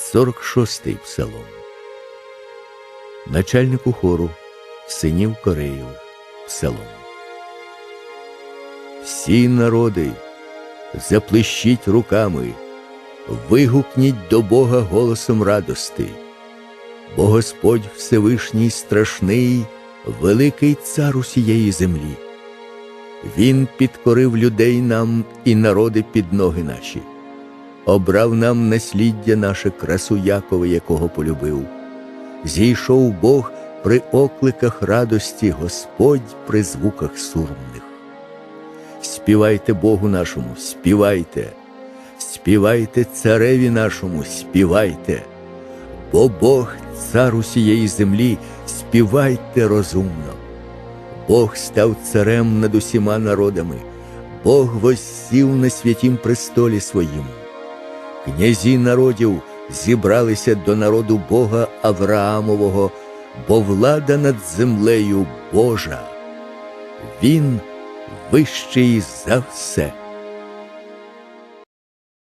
46-й псалом. Начальнику хору синів Кореєвих псалом. Всі народи, заплещіть руками, вигукніть до Бога голосом радости, бо Господь Всевишній страшний, великий цар усієї землі. Він підкорив людей нам і народи під ноги наші, обрав нам насліддя наше красу Якова, якого полюбив. Зійшов Бог при окликах радості, Господь при звуках сурмних. Співайте Богу нашому, співайте, співайте цареві нашому, співайте, бо Бог, цар усієї землі, співайте розумно. Бог став царем над усіма народами, Бог воссів на святім престолі своїм. Князі народів зібралися до народу Бога Авраамового, бо влада над землею Божа. Він вищий за все.